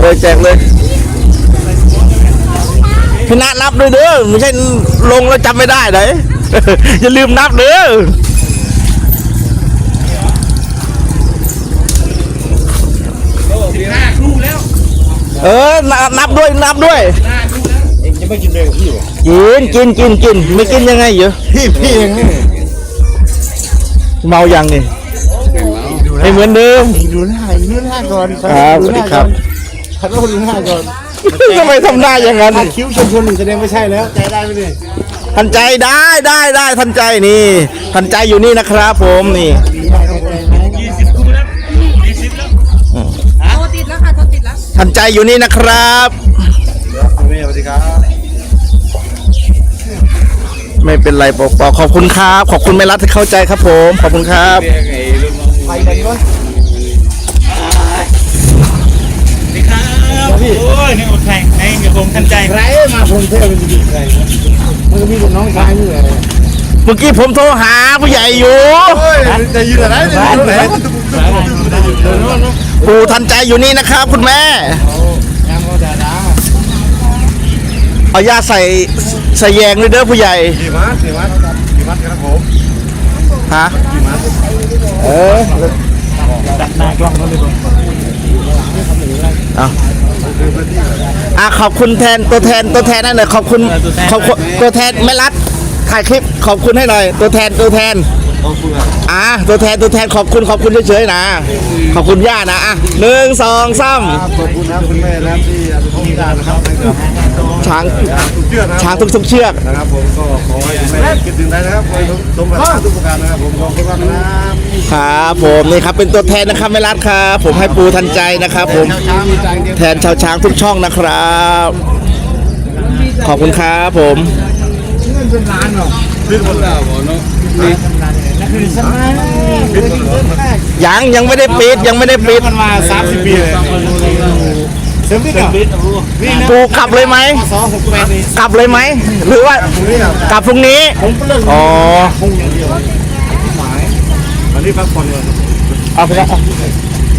เลยแจกเลยพี่นะนับด้วยเด้อไม่ใช่ลงแล้วจำไม่ได้ไหนอย่าลืมนับเด้อห้าครู่แล้วเออนับนับด้วย นับด้วยห้าครู่แล้วเองจะไม่กินเลยกับพี่เหรอกิน กิน กิน กิน ไม่กินยังไงเยอะพี่พี่เองนี่เมายังนี่ไม่เหมือนเดิมดูหน้าดูหน้าก่อนครับสวัสดีครับ ขัดรถดูหน้าก่อนทำไมทำหน้าอย่างนั้น ถ้าคิ้วชนชนหนึ่งแสดงไม่ใช่แล้ว ใจได้ไหมเนี่ยทันใจได้ได้ได้ทันใจนี่ ทันใจอยู่นี่นะครับ ผมนี่ยี่สิบครู่แล้วยี่สิบแล้วโทรติดแล้วค่ะโทรติดแล้วทันใจอยู่นี่นะครับคุณแม่สวัสดีครับ ไม่เป็นไรปอกปอกขอบคุณครับ ขอบคุณไม่รัดที่เข้าใจครับผม ขอบคุณครับ ไปกันด้วย ครับโอ้ยนี่อดแข่งในกระผมทันใจใครมาพงเทพเป็นจริงใครมันก็มีกับน้องชายนี่แหละเมื่อกี้ผมโทรหาผู้ใหญ่อยู่เฮ้ยจะยืนอะไรเนี่ยยืนไหนปู่ทันใจอยู่นี่นะครับ คุณแม่ยังก็ดาดาเอายาใส่ใส่แยงเลยเด้อผู้ใหญ่กี่มัดกี่มัดกี่มัดครับผมฮะเออดักหน้ากล้องเขาเลยบอกเอา อะขอบคุณแทนตัวแทนตัวแทนนั่นหน่อยขอบคุณขอบคุณตัวแทนแม่รัดถ่ายคลิปขอบคุณให้หน่อย ตัวแทนตัวแทนอะตัวแทนตัวแทนขอบคุณขอบคุณเฉยๆนะ ขอบคุณย่านะอะหนึ่งสองสามขอบคุณครับคุณแม่และที่อาทุกท่านนะครับให้กับช้างทุกเชือกนะช้างทุกๆเชือกนะครับผมก็ขอให้คุณแม่คิดถึงได้นะครับขอให้สมปรารถนาทุกประการนะครับผมขอบคุณมากนะครับ ครับผมนี่ครับเป็นตัวแทนนะครับแม่รัดครับผมให้ปูทันใจนะครับ ผมเช้ามีใจเดียวแทนชาวช้างทุกช่องนะครับ ขอบคุณครับผมพิษหมดแล้วเนาะยังยังไม่ได้ปิดยังไม่ได้ปิดมันมา30ปีเลยเสริมพิษเหรอนี่นะปูกลับเลยไหมสองหกแปดนี่กลับเลยไหมหรือว่าตรงนี้อะกลับพรุ่งนี้ผมเลิกอ๋อ วันนี้พักผ่อนก่อนเอาไปละ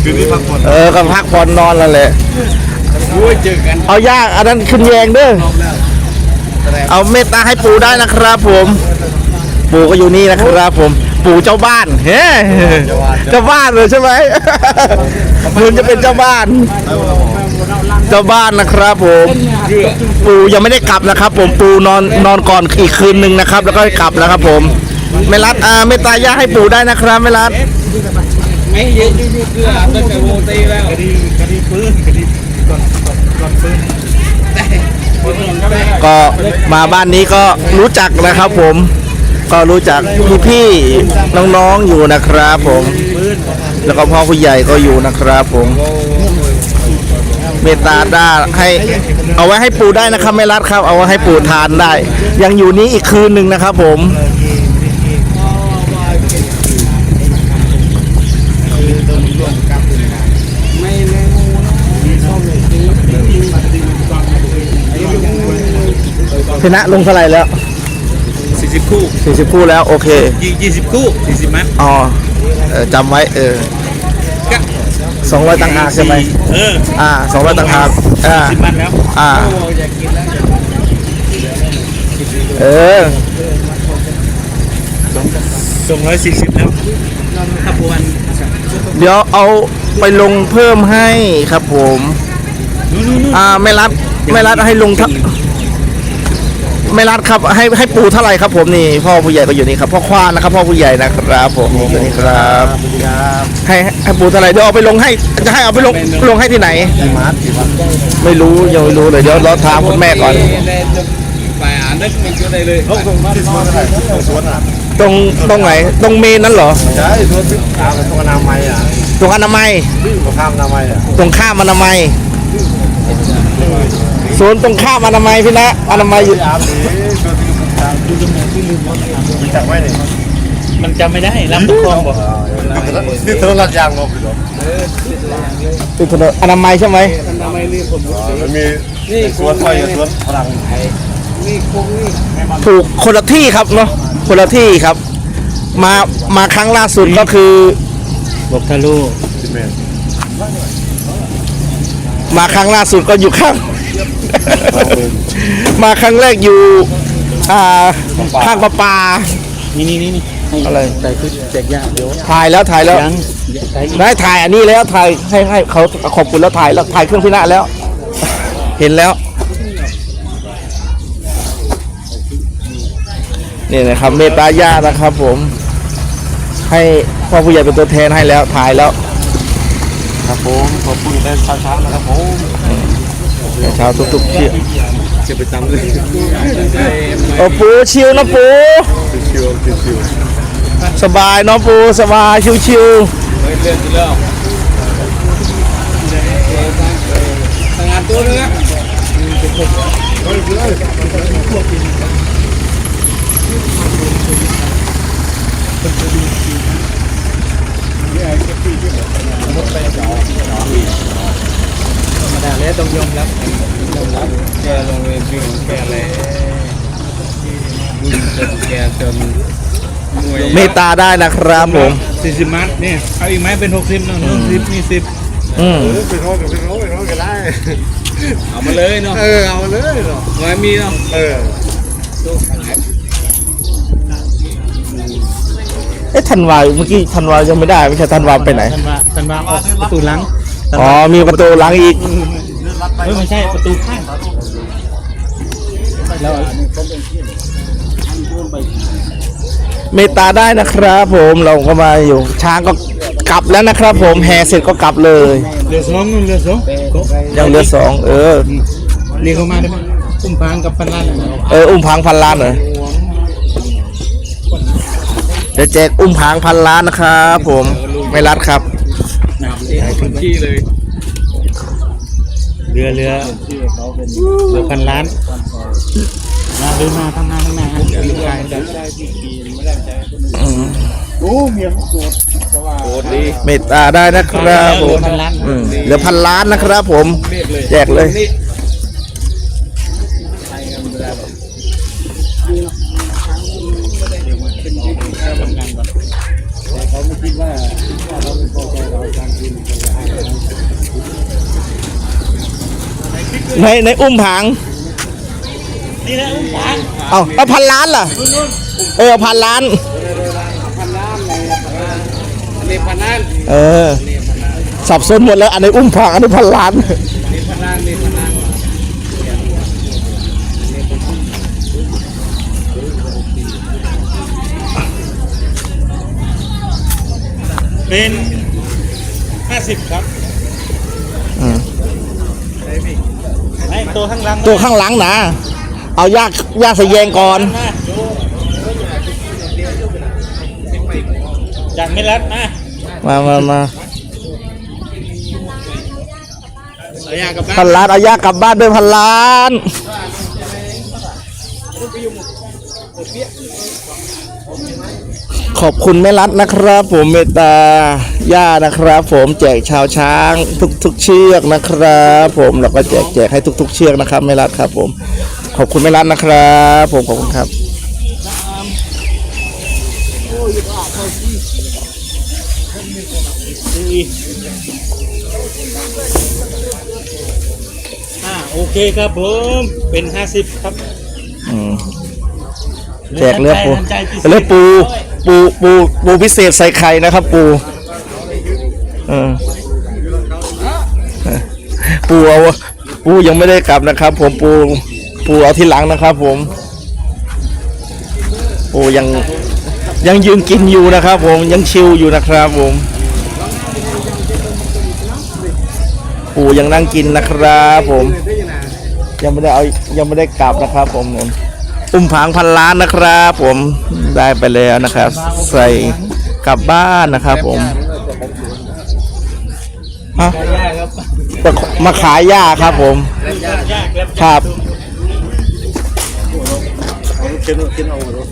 คืนนี้พักผ่อนเออก็พักผ่อนนอนแล้วแหละโอ้ยเจอกันเอายากอันนั้นขึ้นแยงเด้อเอาเมตตาให้ปู่ได้นะครับผม ปู่ก็อยู่นี่นะครับผม ปู่เจ้าบ้านเฮ้เจ้าบ้านเลยใช่ไหมคุณจะเป็นเจ้าบ้าน เจ้าบ้านนะครับผมปู่ยังไม่ได้กลับนะครับ ผมปู่นอนนอนก่อนอีกคืนหนึ่งนะครับ แล้วก็กลับแล้วครับผม ไม่รัดอ่าเมตตายาให้ปู่ได้นะครับไม่รัดไม่เยอะยืดเกลือตั้งแต่โมตีแล้วคดีคดีปืนคดีก่อนก่อนปืนฟืนก็มาบ้านนี้ก็รู้จักนะครับผม ก็รู้จักพี่ๆน้องๆอยู่นะครับผม แล้วก็พ่อผู้ใหญ่ก็อยู่นะครับผมเมตตาได้ให้เอาไว้ให้ปู่ได้นะครับไม่รัดครับ เอาไว้ให้ปู่ทานได้ ยังอยู่นี้อีกคืนหนึ่งนะครับผม ชนะลงเท่าไหร่แล้วสี่สิบคู่ 40 คู่แล้วโอเคยี่ยี่สิบคู่สี่สิบมัดอ๋อเออจำไว้เออก็สองร้อยต่างหากใช่ไหมเอออ่าสองร้อยต่างหากอ่าสิบมัดแล้วอ่าเออสองร้อยสี่สิบแล้วขบวนเดี๋ยวเอาไปลงเพิ่มให้ครับผมนู่นนู่นนู่นอ่าไม่รัดไม่รัดให้ลงทั ไม่รัดครับให้ให้ปูเท่าไหร่ครับผมนี่พ่อผู้ใหญ่ก็อยู่นี่ครับพ่อควานนะครับพ่อผู้ใหญ่นะครับผมอยู่นี่ครับครับให้ให้ปูเท่าไหร่เดี๋ยวเอาไปลงให้จะให้เอาไปลงลงให้ที่ไหนกี่มัดกี่มัดไม่รู้ยังไม่รู้เลยเดี๋ยวเราถามคุณแม่ก่อนไปอ่านนึกไม่เจอได้เลยที่สวนอะไรสวนอะตรงตรงไหนตรงเมนนั้นเหรอใช่สวนที่ตามตรงอนามัยอะตรงอนามัยตรงข้ามอนามัยอะตรงข้ามอนามัย สวนตรงข้ามอนามัยพี่นะอนามัยอยู่อาบดีสวนที่ลุงตามที่ลุงที่ลืมรู้จักไหมเนี่ยมันจำไม่ได้ลำตะคองบอกนี่เธอรัดยางงบอยู่หรอติดถนนอนามัยใช่ไหมมันมีสวนไทยกับสวนฝรั่งถูกคนละที่ครับเนาะคนละที่ครับ มามาครั้งล่าสุดก็คือบอกทะลุสิบเมตรมาครั้งล่าสุดก็อยู่ข้าง มาครั้งแรกอยู่ อ่าข้างประปา นี่นี่นี่นี่อะไร ใส่ชุดแจกยาเดี๋ยวถ่ายแล้วถ่ายแล้วยังใส่ได้ถ่ายอันนี้แล้วถ่ายให้ให้เขาขอบคุณแล้วถ่ายแล้วถ่ายเครื่องพินาศแล้ว เห็นแล้ว นี่นะครับ เมตตาญาตินะครับ ผม ให้พ่อผู้ใหญ่เป็นตัวแทนให้แล้วถ่ายแล้ว ครับผมขอบคุณแต่เช้าๆนะครับผมเช้าทุกๆเชี่ยจะไปจำเลยโอ้ปูชิวนะปูชิวชิวสบายเนาะปูสบายชิวเลื่อนไปแล้วงานตัวนึงนะ ธรรมดาแล้วต้องยอมรับยอมรับแกลงเวรวิ่งแกแล้ววิ่งจนแกจนมวยๆเมตตาได้นะครับผม สี่สิบมัดเนี่ยเอาอีกไหมเป็นหกสิบเนาะนู่นสิบนี่สิบอืมๆเออไปโทษกับไปโทษไปโทษกันได้ เอามาเลยเนาะเออเอาเลยเนาะไว้มีเนาะเออเอ๊ะธันวาเมื่อกี้ธันวายังไม่ได้ไม่ใช่ธันวาไปไหนท่านว่าท่านว่าออกประตูหลัง อ๋อมีประตูหลังอีกเฮ้ยไม่ใช่ประตูข้างแล้วเมตตาได้นะครับ ผมเราก็มาอยู่ช้างก็กลับแล้วนะครับ ผมแห่เสร็จก็กลับเลยเรือสองนู่นเรือสองยังเหลือสองเออเรียกเข้ามาได้ไหมคุ้มพางกับพันล้านเอออุ้มผางพันล้านเหรอเดี๋ยวแจกอุ้มผางพันล้านนะครับ ผมไม่รัดครับห นามที่ให้พื้นที่เลยเรือเรือเรือพันล้านมาเดินมาทางหน้าทางหน้าฮะเดี๋ยวลูกชายจะโอ้เมียโกรธโกรธดีเมตตาได้นะครับผมพันล้านอืมเหลือพันล้านนะครับผมแจกเลย ในในอุ้มผางนี่นะอุ้มผางเอาเอาพันล้านล่ะ เออพันล้านนี่พันล้านเออสับสนหมดแล้วอันนี้อุ้มผางอันนี้พันล้านนี่พันล้านนี่พันล้านเป็นห้าสิบครับอืม ไอ้ตัวข้างหลังตัวข้างหลังนะ เอายากยากสะแยงก่อนมาจากไม่รัดมามามามาเอาอยากกับพันล้านเอายากกลับบ้านด้วยพันล้าน ขอบคุณแม่รัดนะครับ ผมเมตตาย่านะครับ ผมแจกชาวช้างทุกทุกๆเชือกนะครับ ผมแล้วก็แจกแจกให้ทุก ๆ เชือกนะครับแม่รัดครับ ผมขอบคุณแม่รัดนะครับ ผมขอบคุณครับอ่าโอเคครับผมเป็นห้าสิบครับอืมแจกเลือดปูน้ำใจพิเศษเลือดปู ปูปูปูพิเศษใส่ไข่นะครับ ปูเออปูเอาปูยังไม่ได้กลับนะครับ ผมปูปูเอาที่หลังนะครับ ผม ปูยังยังยืนกินอยู่นะครับ ผมยังชิลอยู่นะครับ ผม ปูยังนั่งกินนะครับ ผม ยังไม่ได้เอายังไม่ได้กลับนะครับ ผมผม อุ้มผางพันล้านนะครับ ผมได้ไปแล้วนะครับ ใส่กลับบ้านนะครับผมฮะมาขายหญ้าครับผมยากแล้วครับเอาเข็นเข็นเอารถ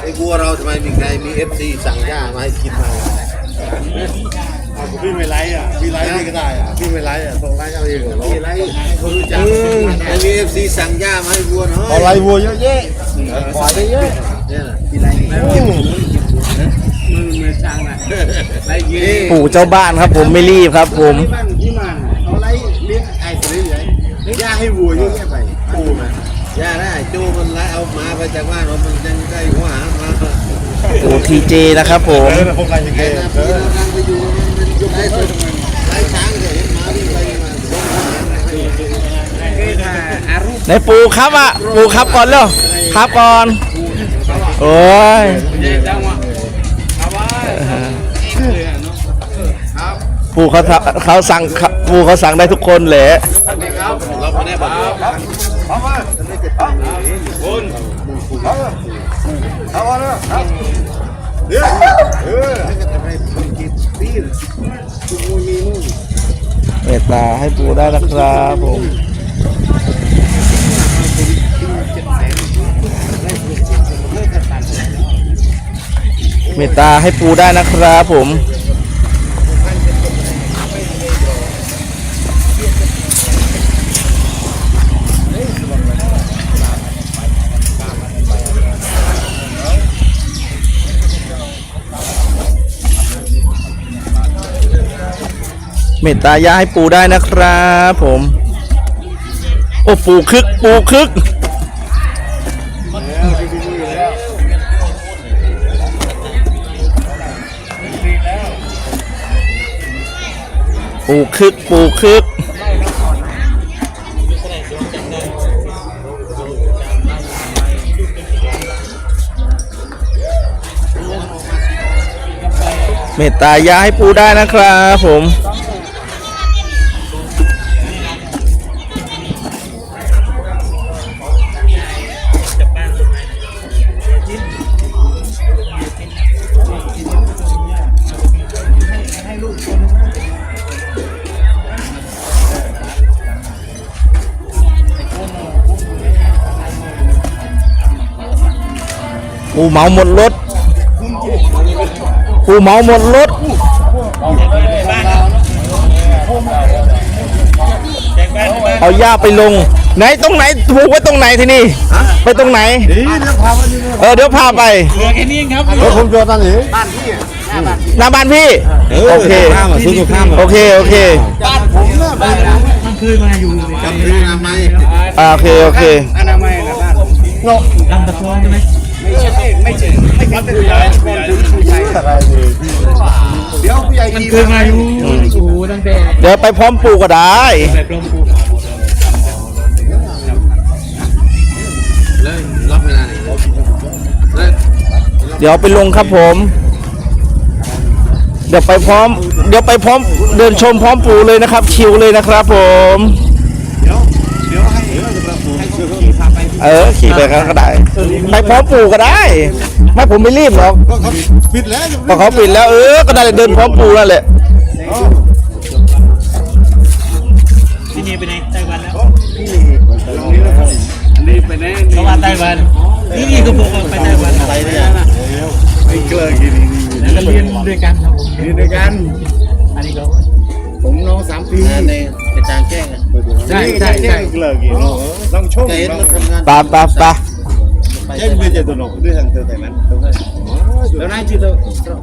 ไอ้วัวเราทำไมมีใครมีเอฟซีสั่งหญ้ามาให้กินมา พี่ไม่ไลฟ์อะพี่ไลฟ์นี่ก็ได้อะพี่ไม่ไลฟ์อะส่งไลฟ์เอาเองเหรอพี่ไลฟ์คนรู้จักมีเอฟซีสั่งหญ้ามาให้วัวเนาะอะไรวัวเยอะแยะขอได้เยอะเนี่ยพี่ไลฟ์มือมือช่างนะไรยืนปู่เจ้าบ้านครับผมไม่รีบครับผมที่บ้านที่มันเขาไล่เลี้ยงไอ้ตัวนี้เลยย่าให้วัวเยอะแยะไปปูนะย่าได้จูมันไล่เอาหมาไปจากบ้านมันยังได้หัวหามาปู่ทีเจนะครับผม ในปูครับอะปูครับก่อนเร็วครับก่อน โอ้ยเจ๊จังวะเอาไว้เลปูเขาเขาสั่งปูเขาสั่งได้ทุกคนแหละ เมตาให้ปูได้นะครับผมเมตตาให้ปูได้นะครับผม เมตตายาให้ปูได้นะครับผม โอ้ปูคึกปูคึกปูคึกปูคึกเมตตายาให้ปูได้นะครับผม ปูเหมาหมดรถปูเหมาหมดรถเอาหญ้าไปลง ไหนตรงไหนผูกไว้ตรงไหนที่นี่ ไปตรงไหนนี่เดี๋ยวพามาอยู่เออเดี๋ยวพาไปเหลือแค่นี้เองครับเดี๋ยวผมจอดตั้งนี้หน้าบ้านพี่ โอเคข้ามมาซื้อข้ามโอเคโอเคบ้านผมเนี่ยบ้านมันเคยมาอยู่จำซื้อทำไมอ่าโอเคโอเคอนามัยนะบ้านลำตะคองใช่ไหม ไม่ใช่ไม่ใช่ไม่ใช่ผู้ใหญ่ผู้ใหญ่อะไรเลยเดี๋ยวผู้ใหญ่มันขี่เคยมาอยู่อ้โหตั้งแต่เดี๋ยวไปพร้อมปูก็ได้แบบลมปูเลยรับไม่ได้เดี๋ยวไปลงครับผม เดี๋ยวไปพร้อม เดี๋ยวไปพร้อม เดินชมพร้อมปูเลยนะครับ คิวเลยนะครับผม เออขี่ไปก็ได้ไปพร้อมปูก็ได้ ไม่ผมไม่รีบหรอกก็เขาปิดแล้วก็เขาปิดแล้วเออก็ได้เดินพร้อมปูนั่นแหละที่นี่ไปไหนไต้หวันแล้วนี่นะครับอันนี้ไปไหนเขาว่าไต้หวันนี่นี่ก็บอกว่าไปไต้หวันไปเนี่ยไม่เกลือกินแล้วก็เรียนด้วยกันครับผมนี่ด้วยกันอันนี้ก็ ผมน้องสามปีในกระจางแจ้งอะใช่ใช่ใช่เกลือกินลองชมเห็นเราทำงานปาปาปาใช่ไม่ใช่ตัวหนกด้วยทางเธอแต่นั้นแล้วนายชื่อตัว